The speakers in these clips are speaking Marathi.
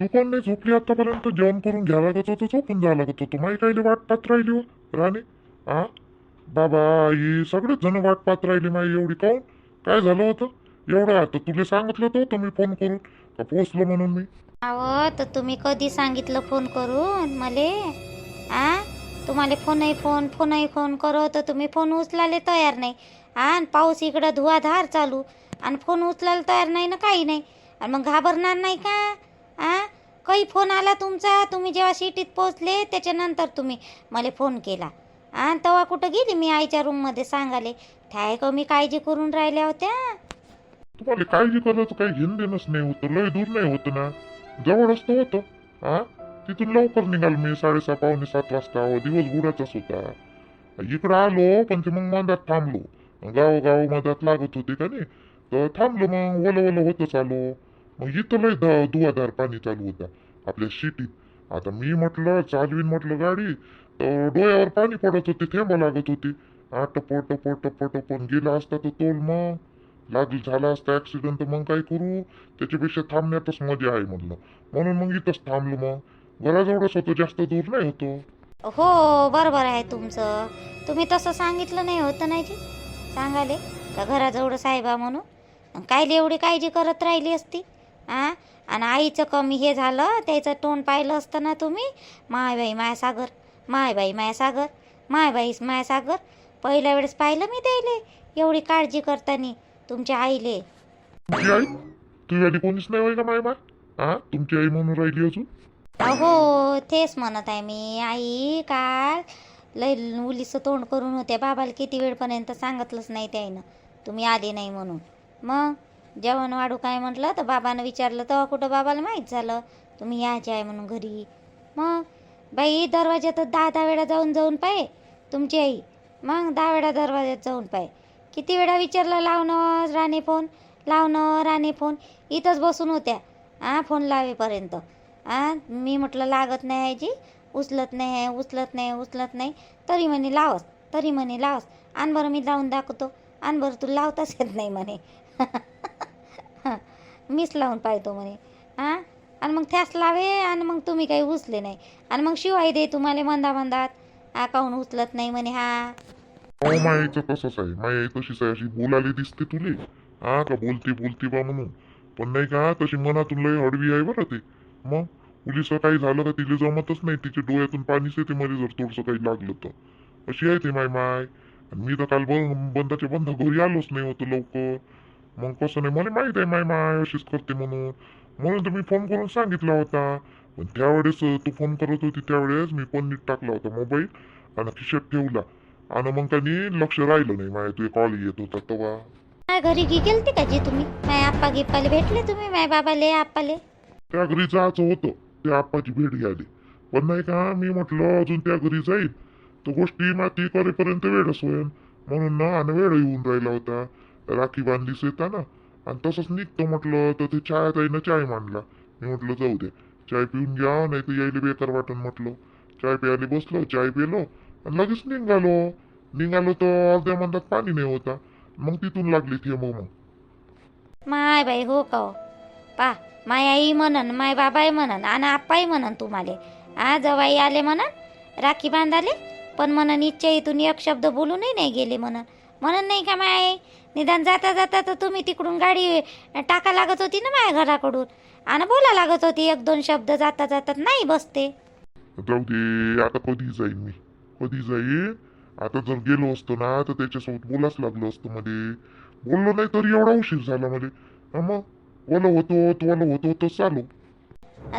तू नाही झोपली आतापर्यंत जेवण करून घ्या लागत होतं झोपून जावं लागत होतं. माही काही वाट पाहत राहिली हो राणे. आ? बाबा ही सगळेच जण वाट पाहत राहिली माई एवढी काऊन काय झालं होतं? एवढं आता तुला सांगितलं होतं मी फोन करून. का पोचलो म्हणून मी? अहो तर तुम्ही कधी सांगितलं फोन करून मले? आ? तुम्हाला फोनही फोन फोनही फोन करो तर तुम्ही फोन उचलायला तयार नाही. आणि पाऊस इकडं धुवाधार चालू. आणि फोन उचलायला तयार नाही ना काही नाही. आणि मग घाबरणार नाही का? आ? काही फोन आला तुमचा? तुम्ही जेव्हा सिटीत पोचले त्याच्यानंतर तुम्ही मला फोन केला. आ तेव्हा कुठं गेली? मी आईच्या रूममध्ये सांगाले काय कमी काळजी करून राहिल्या होत्या. तुम्हाला काळजी करायचं काही घेणं देणंच नाही होतं लय दूर नाही होतं ना? जवळच तर होतं. हा तिथून लवकर निघाल मी साडेसहा पावणे सात वाजता. अहो, दिवस बुडाचाच होता. इकडं आलो पण ते मग मधात थांबलो. गाव गाव मधात लागत होते का नाही? तर थांबलो मग ओलं ओलं होतच आलो. मग इथं लय ध धुवाधार पाणी चालू होता. आपल्या सिटीत आता मी म्हटलं चालवीन म्हटलं गाडी तर डोळ्यावर पाणी पडत होते थेंबा लागत होती. आटपो टपो टपो टप गेला असता तर तोल मग. लागली झाला असता ॲक्सिडेंट तर मग काय करू? त्याच्यापेक्षा थांबण्यातच मजा आहे म्हणलं. म्हणून मग इथंच थांबलो मग. घराजवळच होतो जास्त दूर नाही होतो. हो बरोबर आहे तुमचं. तुम्ही तसं सांगितलं नाही होतं नाही जी सांगाले का घराजवळ साहेबा म्हणून? काय कायले एवढी काळजी करत राहिली असती? आ? आणि आईचं कमी हे झालं त्याचं तोंड पाहिलं असतं ना तुम्ही? माय बाई माया सागर माय बाई माया सागर माय बाई माया सागर. पहिल्या वेळेस पाहिलं मी त्याले. एवढी काळजी करताना तुमच्या आईले. तुझी आई? आधी कोणीच नाही होय का माय हा तुमची आई म्हणून राहिली अजून? अहो तेच म्हणत आहे मी. आई काय लय मुलीचं तोंड करून होत्या बाबाला किती वेळपर्यंत सांगितलंच नाही त्याईनं. तुम्ही आले नाही म्हणून. मग? जेवण वाढू काय म्हटलं? तर बाबानं विचारलं तेव्हा कुठं बाबाला माहीत झालं? तुम्ही यायचे आहे म्हणून घरी. मग बाई दरवाज्यात दहा दहा वेळा जाऊन जाऊन पाय तुमची आई. मग दहा वेळा दरवाज्यात जाऊन पाय. किती वेळा विचारलं लावणं राणे फोन लावणं राणे फोन. इथंच बसून होत्या. आ फोन लावेपर्यंत. आ मी म्हटलं लागत नाही आहे जी उचलत नाही आहे उचलत नाही उचलत नाही. तरी म्हणे लावस तरी म्हणे लावस. आण बरं मी लावून दाखवतो. आण बरं तू लावताच येत नाही म्हणे. मीच लावून पाहतो म्हणे. हां आणि मग त्यास लावे आणि मग तुम्ही काही उचले नाही. आणि मग शिवाय दे तुम्हाला मंदा मंदात. हा काहून उचलत नाही म्हणे हा. हो माईचं तसंच आहे. माई आई तशीच आहे अशी बोलाली दिसते तुले. हा का बोलती बोलती बा म्हणून. पण नाही का तशी मनातून लय हडवी आहे बरं ते. मग? मुलीचं काही झालं का तिला जमतच नाही. तिच्या डोळ्यातून पाणीच येते मध्ये जर थोडंसं काही लागलं तर. अशी आहे ते माय माय. आणि मी तर काल बंद बंदाच्या बंद घरी आलोच नाही होतो लवकर. मग कसं नाही. मला माहीत आहे माय माय अशीच करते म्हणून. म्हणून तर मी फोन करून सांगितला होता. पण त्यावेळेस तू फोन करत होती त्यावेळेस मी पण नीट टाकला होता मोबाईल आणि खिशात ठेवला. आणि मग त्यांनी लक्ष राहिलं नाही माझ्या तुझे कॉल येत होता तेव्हा. माय घरी गी गेलते का जी तुम्ही? माय आप्पा गिप्पाले भेटले तुम्ही? माय बाबाले आप्पाले? त्या घरी जायचं होतं. त्या आप्पाची भेट घ्यायली. पण नाही का मी म्हटलं अजून त्या घरी जाईल. तर गोष्टी माती करेपर्यंत वेळच होईल म्हणून ना आणि वेळ येऊन राहिला होता. राखी बांधलीस येताना आणि तसंच निघतो म्हटलं तर ते चाय ताईनं चाय मांडला. मी म्हटलं जाऊ दे चाय पिऊन घ्या नाही तर यायला बेकार वाटून म्हटलं. चाय प्यायला बसलो चाय पिलो आणि लगेच निघालो. निघालो तर अर्ध्या मंदात पाणी नाही होता. मग तिथून लागली ते मग माय बाई हो का हो? पा माय आई म्हणन माय बाबाई म्हणन आणि आप्पाई म्हणन तुम्हाला. आ जवाई आले म्हणन राखी बांधाले पण म्हणन इच्छा इथून एक शब्द बोलूनही नाही गेले म्हणन. म्हणून नाही का माय? निदान जाता जाता तर तुम्ही तिकडून गाडी टाका लागत होती ना माझ्या घराकडून. आणि बोला लागत होती एक दोन शब्द जाता जातात नाही बसते. जाऊ दे आता कधी जाईन मी? कधी जाईन? आता जर गेलो असतो ना तर त्याच्यासोबत बोलाच लागलो असतो मध्ये बोललो नाही तरी एवढा उशीर झाला मध्ये हा मग? ओलं होतो तो ओलं होतो तर चालू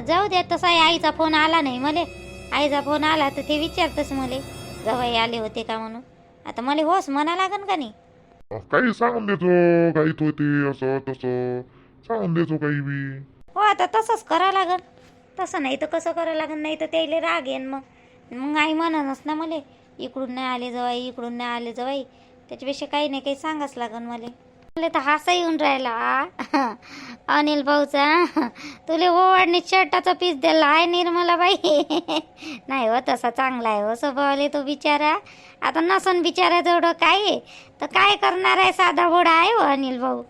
जाऊ दे तसा आईचा फोन आला नाही मले. आईचा फोन आला तर ते विचारतच मले. जवाई आले होते का म्हणून? आता मला होस म्हणा लागन का नाही? काही सांगून देतो गाईत होते असं तसं. सांगून देतो काही बी. हो आता तसंच करा लागन. तसं नाही तर कसं करावं लागन? नाही तर त्याला राग येईन मग. मग आई म्हणनच ना मले इकडून नाही आले जवाई इकडून नाही आले जवाई त्याच्यापेक्षा काही नाही काही सांगाच लागन मला. तुला तर हासा येऊन राहिला अनिल भाऊचा तुले ओवाडणी शर्टाचा पीस दिला आहे निर्मला बाई. नाही हो तसा चांगला आहे हो स्वभावाले तो बिचारा. आता नसून बिचारा जेवढं काय आहे तर काय करणार आहे साधा भोडा आहे हो अनिल भाऊ?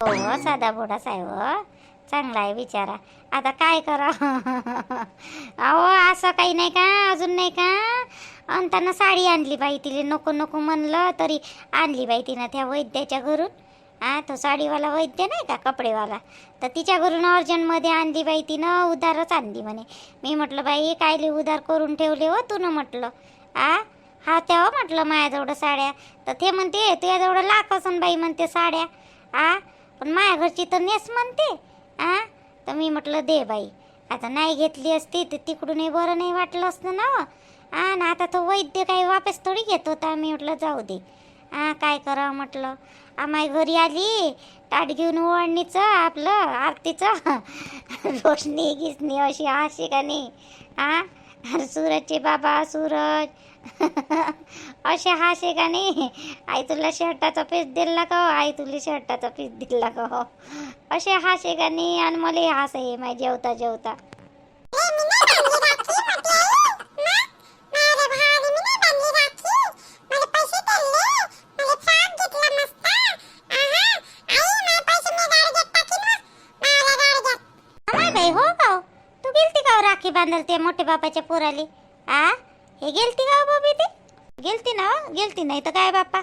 हो, हो साधा भोडाच आहे हो. चांगला आहे बिचारा. आता काय करा? अहो असं काही नाही का? अजून नाही का? आणि त्यांना साडी आणली बाई तिला. नको नको म्हणलं तरी आणली बाई तिनं त्या वैद्याच्या घरून. हा तो साडीवाला वैद्य नाही का कपडेवाला? तर तिच्या घरून अर्जंटमध्ये आणली बाई तिनं उधारच आणली म्हणे. मी म्हटलं बाई कायले उधार करून ठेवले हो? तू म्हटलं. आ? हा तेव्हा म्हटलं माझ्याजवळ साड्या. तर ते म्हणते तुझ्याजवळ लाख असन बाई म्हणते साड्या. आ? पण माझ्या घरची तर नेस म्हणते. आ? तर मी म्हटलं दे बाई. आता नाही घेतली असती तर तिकडूनही बरं नाही वाटलं असतं ना हो. आ ना आता तो वैद्य काही वापस थोडी घेत होता. मी म्हटलं जाऊ दे. आ काय करावं? म्हटलं. आम्ही घरी आली ताट घेऊन ओढणीचं आपलं आरतीचं. रोशनी गिसणी अशी अशी का नाही आ? सूरजचे बाबा सूरज. असे हासे का नाही? आई तुला शर्टाचा पीस दिला का हो? आई तुला शर्टाचा पीस दिला का हो? असे हासे का नाही? आणि मला हास आहे माझ्या जेवता जेवता. बांधल ते मोठे बापाच्या पोराले. आ? हे गेलती का हो बाबी ते? गेलती ना हो? गेलती नाही तर काय बाप्पा?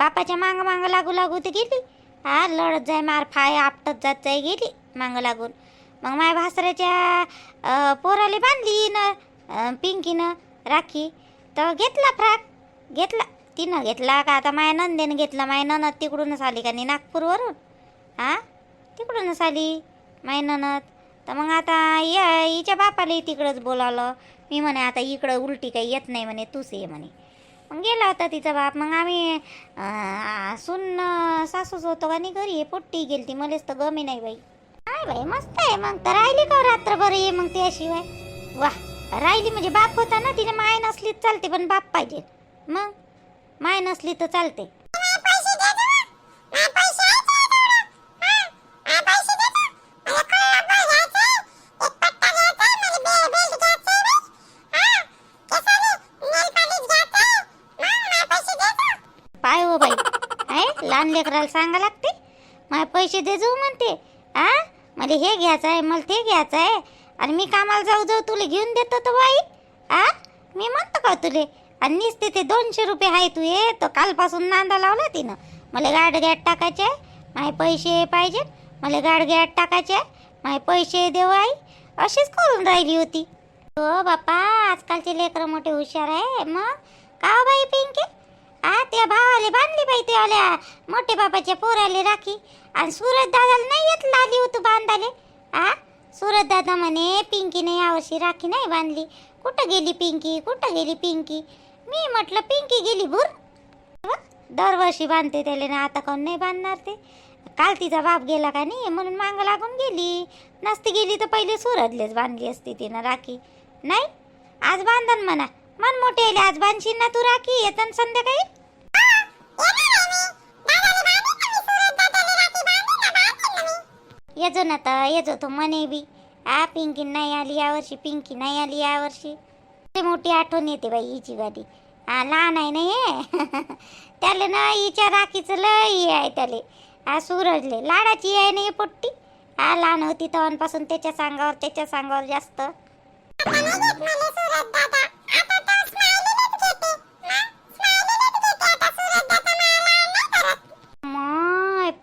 बापाच्या मांग मांग लागू लागू ते गेली. हा लढत जाय मार फाय आपटत जात जाय गेली मांग लागून. मग माझ्या भासऱ्याच्या पोराले बांधली न पिंकीनं राखी. तर घेतला फ्राक. घेतला. तिनं घेतला का आता माया नंदेनं घेतला? माया ननद तिकडूनच आली का नाही नागपूरवरून? हां तिकडूनच आली माय ननद तर मग आता या हिच्या बापाला तिकडंच बोलावलं. मी म्हणे आता इकडं उलटी काही येत नाही म्हणे तूच ये म्हणे. मग गेला होता तिचा बाप. मग आम्ही अं, सून सासूच होतो का नाही घरी पोट्टी गेली ती मलेच तर गमे नाही बाई. काय बाई मस्त आहे मग. तर राहिली का हो रात्रभर ये मग त्याशिवाय? वा राहिली म्हणजे बाप होता ना तिने माय नसली तर चालते पण बाप पाहिजे. मग? माय नसली तर चालते पाय हो बाई आहे लहान लेकराला सांगा लागते. मला पैसे दे जाऊ म्हणते. आ? मला हे घ्यायचं आहे मला ते घ्यायचं आहे. आणि मी कामाला जाऊ जाऊ तुला घेऊन देतो तो बाई. आ? मी म्हणतो का तुले? आणि निसते ते दोनशे रुपये आहे तू ये. तर कालपासून नांदा लावला तिनं. मला गाडग्यात टाकायचे आहे. माझे पैसे पाहिजे मला गाडग्यात टाकायचे आहे. माझे पैसे देऊ आई. अशीच करून राहिली होती. हो बापा आजकालचे लेकरं मोठे हुशार आहे. मग? का हो बाई पिंकी? आ त्या भावाले बांधली बाई त्याला मोठे बाबाच्या पोराले राखी. आणि सुरत दादाला नाही येत लाली होती बांधाले आ? सुरत दादा म्हणे पिंकीने यावर्षी राखी नाही बांधली. कुठं गेली पिंकी? कुठं गेली पिंकी? मी म्हटलं पिंकी गेली भूर. दरवर्षी बांधते त्याला ना आता कोण नाही बांधणार ते? काल तिचा बाप गेला का नाही? म्हणून मांग लागून गेली. नसती गेली तर पहिले सुरतलेच बांधली असती तिनं राखी. नाही? आज बांधन म्हणा. मन मोठे आज बांधशील ना तू राखी येतं संध्याकाळी येजो ना तर येजो तो मने बी. आ पिंकी नाही आली यावर्षी पिंकी नाही आली यावर्षी लय मोठी आठवण येते बाई हिची गाडी हा लहान आहे ना हे? त्याला ना हिच्या राखीचं हे आहे त्याले. हा सूरजले लाडाची आहे ना हे पोट्टी. हा लहान होती तेव्हापासून त्याच्या सांगावर त्याच्या सांगावर जास्त.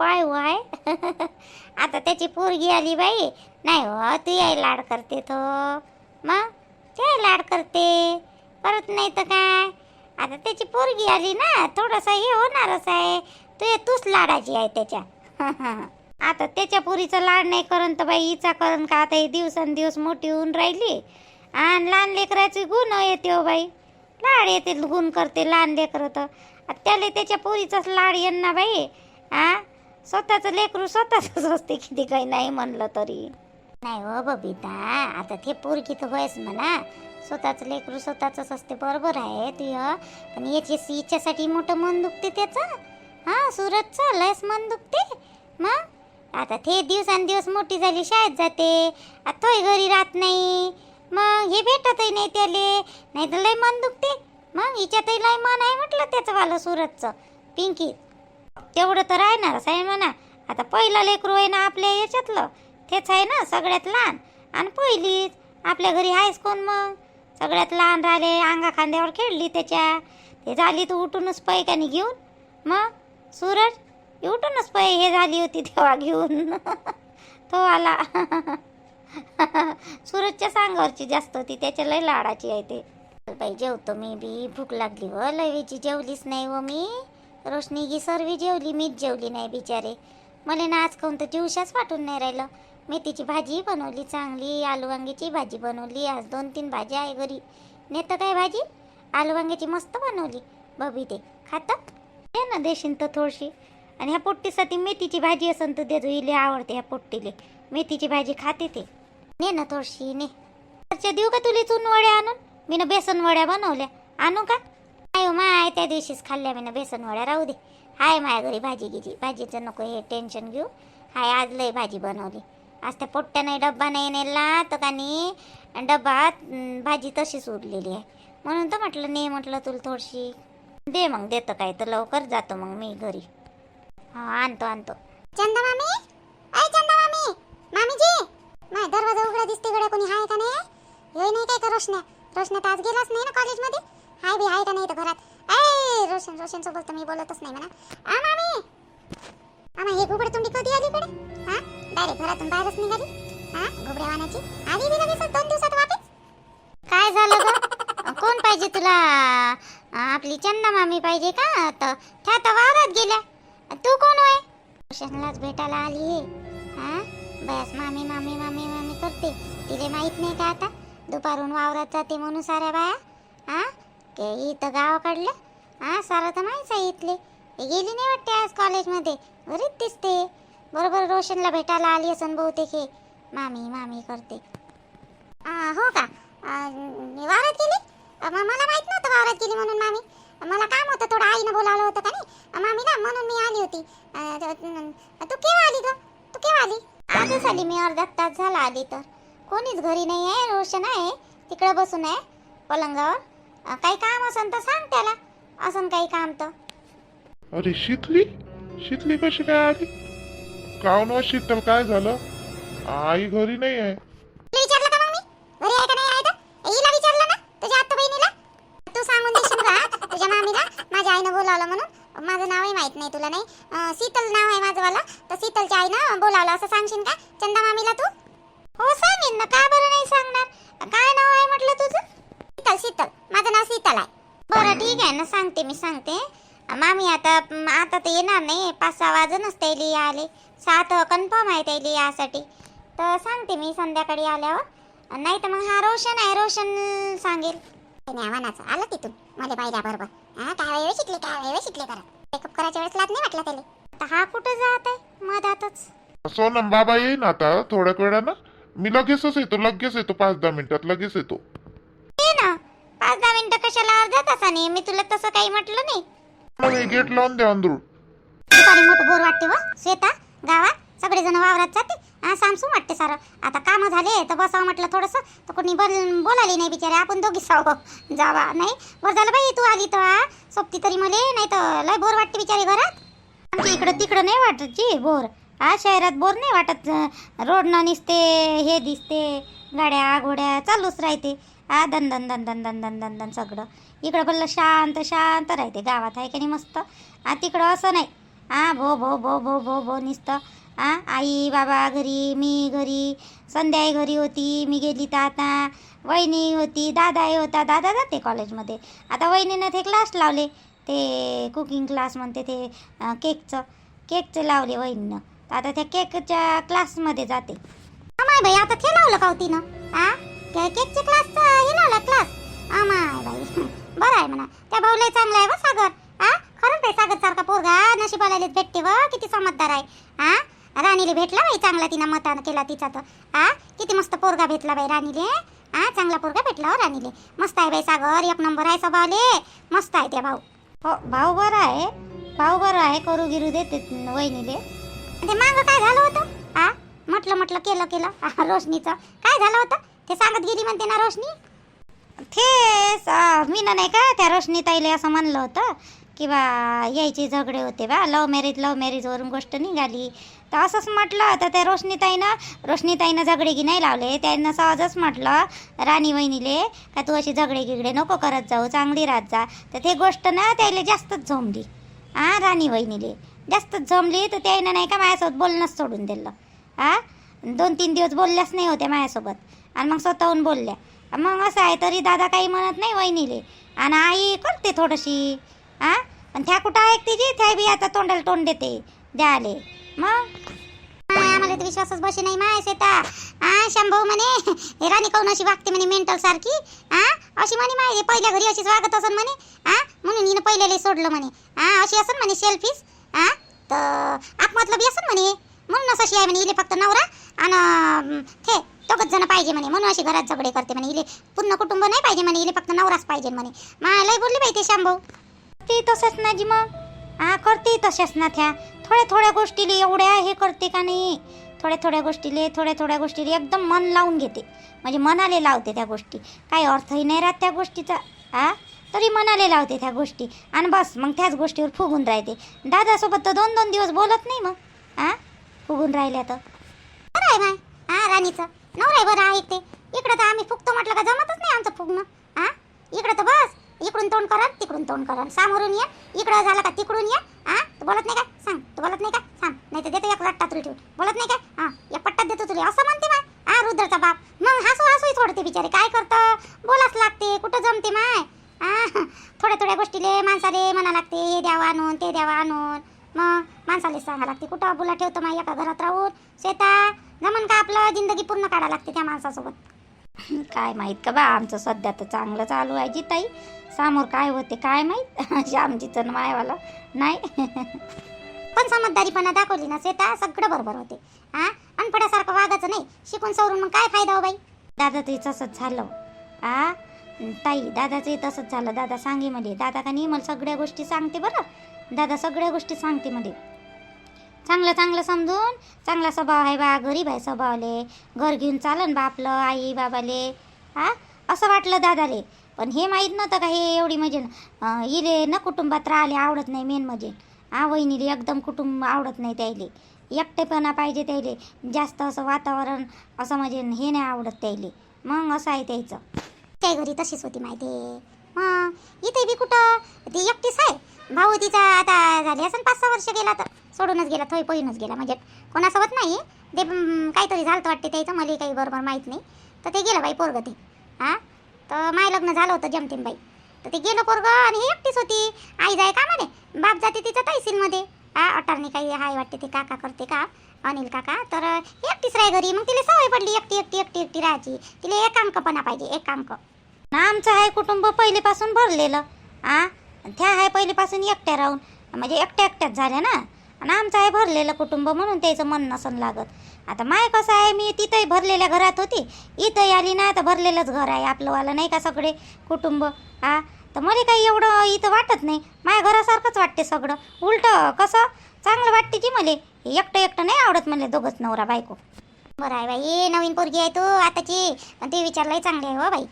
पाय वाय. आता त्याची पोरगी आली बाई. नाही हो तू याय लाड करते तो. मग ते लाड करते. परत नाही तर काय? आता त्याची पोरगी आली ना थोडासा हे होणारच आहे. तू तूच लाडाची आहे त्याच्या. आता त्याच्या पुरीचा लाड नाही करून तर बाई हिचा करून का आता ही दिवसेंदिवस मोठी होऊन राहिली? आणि लहान लेकराचे गुण येते हो बाई. लाड येते गुण करते लहान लेकरं तर. त्याला त्याच्या पोरीचाच लाड येईन ना बाई. आ? स्वतःचं लेकरू स्वतःच असते किती काही नाही म्हणलं तरी. नाही हो बबिता आता ते पोरगी तर होयच म्हणा. स्वतःचं लेकरू स्वतःच असते बरोबर आहे तुझं पण याची हिच्यासाठी मोठं मन दुखते त्याचं. हां सुरतचं लयच मन दुखते मग? आता ते दिवसांदिवस मोठी झाली शाळेत जाते. आता तोही घरी राहत नाही. मग हे भेटतही नाही त्याले. नाही तर लय मन दुखते मग हिच्यातही लय मन आहे म्हटलं त्याचं वालं सुरतचं. पिंकी तेवढं तर राहणारच आहे म्हणा. आता पहिलं लेकरू आहे ना आपल्या याच्यातलं. तेच आहे ना सगळ्यात लहान. आणि पहिलीच आपल्या घरी आहेस कोण मग? सगळ्यात लहान राहिले अंगा खांद्यावर खेळली त्याच्या. ते झाली तू उठूनच पैकानी घेऊन. मग? सूरज उठूनच पै हे झाली होती तेव्हा घेऊन. तो आला. सूरजच्या सांगावरची जास्त होती त्याच्या लय लाडाची आहे ते. बाई जेवतो मी बी. भूक लागली व लवीची जेवलीच नाही व मी. रोशनी गी सर्वी जेवली मीच जेवली नाही बिचारे. मला ना आज कोणतं दिवसाच वाटून नाही राहिलं. मेथीची भाजी बनवली चांगली आलू वांग्याची भाजी बनवली आज दोन तीन भाजी आहे घरी. नेतं काय भाजी? आलू वांग्याची मस्त बनवली. बबी ते खातं दे ना देशील तर थोडीशी. आणि ह्या पोट्टीसाठी मेथीची भाजी असेल तर देतो इले आवडते ह्या पोट्टीले. मेथीची भाजी खाते ते. ने ना थोडीशी ने. देऊ का तुले चून वड्या आणून? मी ना बेसन वड्या बनवल्या. आणू का? नाही माय त्या दिवशीच खाल्ल्या मी ना बेसन वड्या राहू दे. हाय माझ्या घरी भाजी गिजी भाजीचं नको हे टेन्शन घेऊ. हाय आज लय भाजी बनवली. आज त्या पोट्ट्या नाही डब्बा नाही नेला तर का नाही डब्बात भाजी तशीच उरलेली आहे. म्हणून तर म्हटलं नाही म्हटलं तुला थोडीशी. दे मग देतं काय तर लवकर जातो मग मी घरी. हा आणतो आणतो. चंदा मामी? अय चंदा मामी! मामीजी! माय दरवाजा उघडा दिसते गड्या कोणी आहे का नाही? हे नाही काय का रोशन्या? रोशन्या तर आज गेलाच नाही ना कॉलेजमध्ये हाय बी हाय का नाही तर घरात? अय रोशन रोशन सोबत तर मी बोलतच नाही म्हणा. आ मामी! आमा हे घुबड तुंडी कधी आली कडे हा डायरेक्ट घरातून बाहेरच निघाली? हा घुबड्या वाण्याची आली बी लगेच दोन दिवसात वापस? काय झालं ग? कोण पाहिजे तुला? आपली चंदा मामी पाहिजे का? तर त्या तर वावरात गेल्या. तू कोण होय? रोशनलाच भेटायला आली आहे हा बस मामी मामी मामी मामी करते. तिले माहीत नाही का आता? दुपारून वावरात जाते म्हणून साऱ्या बाया. हा के इथं गावाकडलं? हा सारं तर माहीत आहे इथले. गेली नाही वाटते आज कॉलेजमध्ये? घरीच दिसते. बरोबर रोशनला भेटायला आली असन बहुतेक हे. मामी मामी करते. हो का? मी वावरात गेली? मला माहीत नव्हतं वावरात गेली म्हणून मामी. मला काम होतं थोडं आईनं बोलावलं होतं का नाही? मामी ना म्हणून मी आली होती. तू केव्हा आली ग? तू केव्हा आली? आजच आली मी अर्धा तास झाला आली तर. कोणीच घरी नाही आहे रोशन आहे. तिकडं बसून आहे पलंगावर. काही काम असन तर सांग त्याला. असन काही काम तर. अरे शीतली शीतली कशी काय आली? काऊन व शीतल काय झालं? आई घरी नाही आहे. विचारलं का मग मी? घरी आहे का नाही आहे तर? हिला विचारलं ना तुझ्या आत्ता बहिणीला. तू सांगून देशील का? तुझ्या मामीला? माझ्या आईनं बोलावलं म्हणून. माझं नावही माहीत नाही तुला नाही? अं, शीतल नाव आहे माझं वाला. तर शीतलच्या आईनं बोलावलं. असं सांगशील का? चंदा मामीला तू? हो सांगेन ना. का बरं नाही मी सांगते. मामी आता आता तर येणार नाही पाच सहा वाजूनच त्याली आले. सात कन्फर्म आहे त्याली यासाठी. तर सांगते मी संध्याकाळी आल्यावर. नाही तर मग हा रोशन आहे. रोशन सांगेल. आव्हानाचं आलं तिथून. मला पाहिजे बरोबर. हा काय वेळ शिकले काय वेळ शिकले करा मेकअप करायच्या वेळेस लाज नाही वाटला त्याला. आता हा कुठं जात आहे? मधातच. सोनम बाबा येईन आता थोड्या वेळानं. मी लगेचच येतो लगेच येतो. पाच दहा मिनिटात लगेच येतो. पाच दहा मिनिटं कशाला अर्ध्या तासाने? मी तुला तसं काही म्हटलं नाही. मी गेट लावून द्या अंदरून. दुपारी मोठं बोर वाटते व. श्वेता गावात सगळेजण वावरात जाते. हा सामसूम वाटते सारं. आता कामं झाले तर बसावं म्हटलं थोडंसं. तर कोणी बोल बोलाली नाही बिचारे. आपण दोघी साव जावा. नाही? बरं झालं बाई तू आली तर हा? सोबती तरी मले. नाही तर लय बोर वाटते बिचारे घरात. आमच्या इकडं तिकडं नाही वाटत जी बोर. हा शहरात बोर नाही वाटत. रोडनं निसते हे दिसते गाड्या घोड्या चालूच राहते. हा दन दन दन दन दन दन दन दन सगळं. इकडं भल्लं शांत शांत राहते. गावात आहे की नाही मस्त? हा तिकडं असं नाही. आ भो भो भो भो भो भो निसतं. आ आई बाबा घरी मी घरी. संध्याई घरी होती मी गेली तर आता वहिनी होती दादाही होता. दादा जाते कॉलेजमध्ये. आता वहिनीनं ते क्लास लावले. ते कुकिंग क्लास म्हणते ते केकचं केकचं लावले वहिनीनं. तर आता त्या केकच्या क्लासमध्ये जाते. अमाय बाई आता ते लावलं का हो तिनं? आ के- केकच्या क्लासचा हे लावला क्लास अमाय बाई. बरं आहे म्हणा. त्या भाऊला चांगला आहे व सागर. हा खरंच बाई सागर सारखा पोरगा. नशिबाला भेटते व किती समजदार आहे. हा राणीले भेटला बाई चांगला तिनं मतानं केला तिचा तर. हा किती मस्त पोरगा भेटला बाई राणीले. हा चांगला पोरगा भेटला हो राणीले. मस्त आहे बाई सागर. एक नंबर आहे सभाले मस्त आहे त्या भाऊ. हो भाऊ बरं आहे. भाऊ बरं आहे. करू गिरू देते वहिनीले. ते मागं काय झालं होतं? हा म्हटलं म्हटलं केलं केलं. रोशनीचं. काय झालं होतं? ते सांगत गेली म्हणते ना रोशनी. ते मी ना नाही का त्या रोशनी ताईले असं म्हणलं होतं की बा यायचे झगडे होते बा लव्ह मॅरेज लव्ह मॅरेजवरून गोष्ट निघाली. तर असंच म्हटलं तर त्या रोशनीताईनं रोशनीताईनं झगडेगी नाही लावले. त्यांना सहजच म्हटलं राणी वहिनीले का तू अशी झगडे गिगडे नको करत जाऊ चांगली राहत जा. तर ते गोष्ट ना त्याला जास्तच झोंबली आ राणी वहिनीले. जास्तच झोंबली तर त्यानं नाही का माझ्यासोबत बोलणंच सोडून दिलं. आ दोन तीन दिवस बोलल्याच नाही होत्या माझ्यासोबत. आणि मग स्वतःहून बोलल्या मग असं आहे तरी दादा काही म्हणत नाही वहिनीले. आणि आई करते थोडीशी? आ? पण त्या कुठं ऐकते जी त्या बी आता तोंडाला तोंड देते. द्याले. मग? आम्हाला तर विश्वासच बसे नाही माय शेता आ शंभू म्हणे हे राणी काऊन अशी वागते म्हणे मेंटल सारखी? आ? अशी म्हणे माय पहिल्या घरी अशीच वागत असन म्हणे? आ? म्हणून हिनं पहिल्याला सोडलं म्हणे. आ अशी असन म्हणे सेल्फीस आ? तर आपमतलब असन म्हणे? म्हणूनच अशी आहे म्हणे इले फक्त नवरा आणि थे दोघच जण पाहिजे म्हणे. म्हणून अशी घरात झगडे करते म्हणे. इले पूर्ण कुटुंब नाही पाहिजे म्हणे. इले फक्त नवराच पाहिजे म्हणे. माय लय बोलली बाई ते शंभू ते तसंच ना जी मग हा करते तशाच ना त्या. थोड्या थोड्या गोष्टीले एवढ्या हे करते का नाही? थोड्या थोड्या गोष्टीले थोड्या थोड्या गोष्टीले एकदम मन लावून घेते. म्हणजे मनाले लावते त्या गोष्टी. काही अर्थही नाही राहत त्या गोष्टीचा. हा तरी मनाले लावते त्या गोष्टी. आणि बस मग त्याच गोष्टीवर फुगून राहते. दादासोबत तर दोन दोन दिवस बोलत नाही मग. हा फुगून राहिल्या तर. बरं आहे माय हा राणीचं. नवरा आहे बरं ऐकते इकडं तर आम्ही फुगतो म्हटलं का जमतच नाही आमचं फुगणं. हा? इकडं तर बस. इकडून तोंड करा तिकडून तोंड करा सामोरून या. इकडं झालं का तिकडून या. हा? तू बोलत नाही का? सांग. तू बोलत नाही का? सांग. नाही तर देतो एक रट्टा तुला ठेवून. बोलत नाही का? हा. या पट्टात देतो तुला. असं म्हणते माय. हा रुद्रचा बाप. मग हसू हसूही सोडते बिचारे. काय करतं? बोलाच लागते. कुठं जमते माय? हा? थोड्या थोड्या गोष्टीले माणसाले म्हणा लागते. हे द्यावा आणून ते द्यावं आणून. मग माणसाले सांगा लागते. कुठं बोला ठेवतो मग एका घरात राहून. शेता जमन का आपलं जिंदगी पूर्ण काढा लागते त्या माणसासोबत? काय माहीत का बा आमचं सध्या तर चांगलं चालू आहे जी ताई समोर काय होते काय माहीत? श्यामजीचं मायवाला. नाही. पण समजदारीपणा दाखवली ना शेता सगळं बरोबर होते. हा अनपड्यासारखं वागायचं नाही. शिकून सवरून मग काय फायदा हो बाई? दादा दादाचंही तसंच झालं. आ? ताई दादाचंही तसंच झालं. दादा सांगे मध्ये दादा का नाही मला सगळ्या गोष्टी सांगते बरं. दादा सगळ्या गोष्टी सांगते मध्ये. चांगलं चांगलं समजून चांगला स्वभाव आहे बा गरीब आहे स्वभावले. घर घेऊन चालन बा आपलं आई बाबाले. हा? असं वाटलं दादाले. पण हे माहीत नव्हतं का हे एवढी म्हणजे इले न कुटुंबात राहिले आवडत नाही मेन म्हणजे. हा वहिनीले एकदम कुटुंब आवडत नाही त्याले. एकटेपणा पाहिजे त्याले. जास्त असं वातावरण असं म्हणजे हे नाही आवडत त्याले. मग असं आहे त्याचं. त्या घरी तशीच होती माहिती. मग इथे बी कुठं? ती एकटीच आहे? भाऊ तिचा आता झाली असं पाच सहा वर्ष गेला तर. सोडूनच गेला थोय पळूनच गेला. म्हणजे कोणासोबत नाही. ते काहीतरी झालं वाटते त्याचं. मला काही बरोबर माहीत नाही. तर ते गेलं बाई पोरगं ते. हां? तर माय लग्न झालं होतं जमतीन बाई तर ते गेलं पोरगं आणि ही एकटीच होती. आई जाय का म्हणे बाप जाते तिचं तहसीलमध्ये. हा? अटारणी काही हाय वाटते ते काका करते का अनिल काका. तर एकटीच राही घरी. मग तिला सवय पडली एकटी एकटी एकटी एकटी राहायची. तिला एकांकपणा पाहिजे एकांक. आमचं आहे कुटुंब पहिलेपासून भरलेलं. आ त्या आहे पहिलेपासून एकट्या राहून. म्हणजे एकट्या एकट्याच झाल्या ना. आणि आमचं आहे भरलेलं कुटुंब म्हणून त्याचं मन नसन लागत. आता माय कसं आहे मी तिथंही भरलेल्या घरात होती. इथंही आली ना तर भरलेलंच घर आहे. आपलंवालं नाही का सगळे कुटुंब? हा? तर मला काही एवढं इथं वाटत नाही. माझ्या घरासारखंच वाटते सगळं. उलटं कसं? चांगलं वाटते की मला. एकटं एकटं नाही आवडत मला दोघंच नवरा बायको. बरं आहे बाई नवीन पोरगी आहे तू आताची. पण ते विचारलंही चांगली आहे हो बाई.